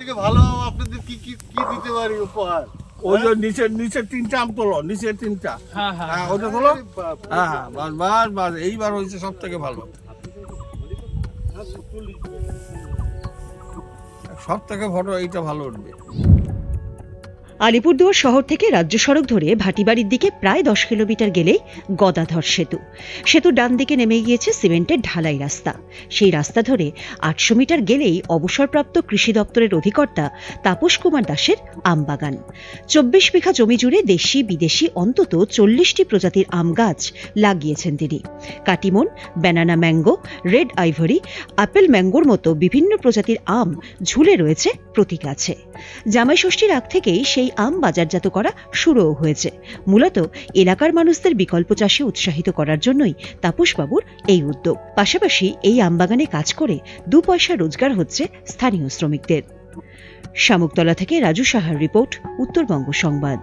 থেকে ভালো আপনাদের কি কি কি দিতে পারি উপহার? ওই যে নিচের নিচের তিনটা আম তোলো নিচের তিনটা। হ্যাঁ হ্যাঁ। হ্যাঁ ওটা তোলো। হ্যাঁ হ্যাঁ বাস বাস বাস এইবার হয়েছে সব থেকে ভালো সব থেকে ফটো এইটা ভালো উঠবে। আলিপুরদুয়ার শহর থেকে রাজ্য সড়ক ধরে ভাটিবাড়ির দিকে প্রায় দশ কিলোমিটার গেলেই গদাধর সেতু। সেতুর ডান দিকে নেমে গিয়েছে সিমেন্টের ঢালাই রাস্তা। সেই রাস্তা ধরে আটশো মিটার গেলেই অবসরপ্রাপ্ত কৃষি দপ্তরের অধিকর্তা তাপস কুমার দাসের আমবাগান। চব্বিশ বিঘা জমি জুড়ে দেশি বিদেশি অন্তত চল্লিশটি প্রজাতির আম গাছ লাগিয়েছেন তিনি। Katimon, banana mango, red ivory, apple ম্যাঙ্গোর মতো বিভিন্ন প্রজাতির আম ঝুলে রয়েছে প্রতি গাছে। জামাই ষষ্ঠীর আগ থেকেই সেই আম বাজারজাত করা শুরুও হয়েছে। মূলত এলাকার মানুষদের বিকল্প চাষে উৎসাহিত করার জন্যই তাপসবাবুর এই উদ্যোগ। পাশাপাশি এই আমবাগানে কাজ করে দু পয়সা রোজগার হচ্ছে স্থানীয় শ্রমিকদের। শামুকতলা থেকে রাজু সাহার রিপোর্ট, উত্তরবঙ্গ সংবাদ।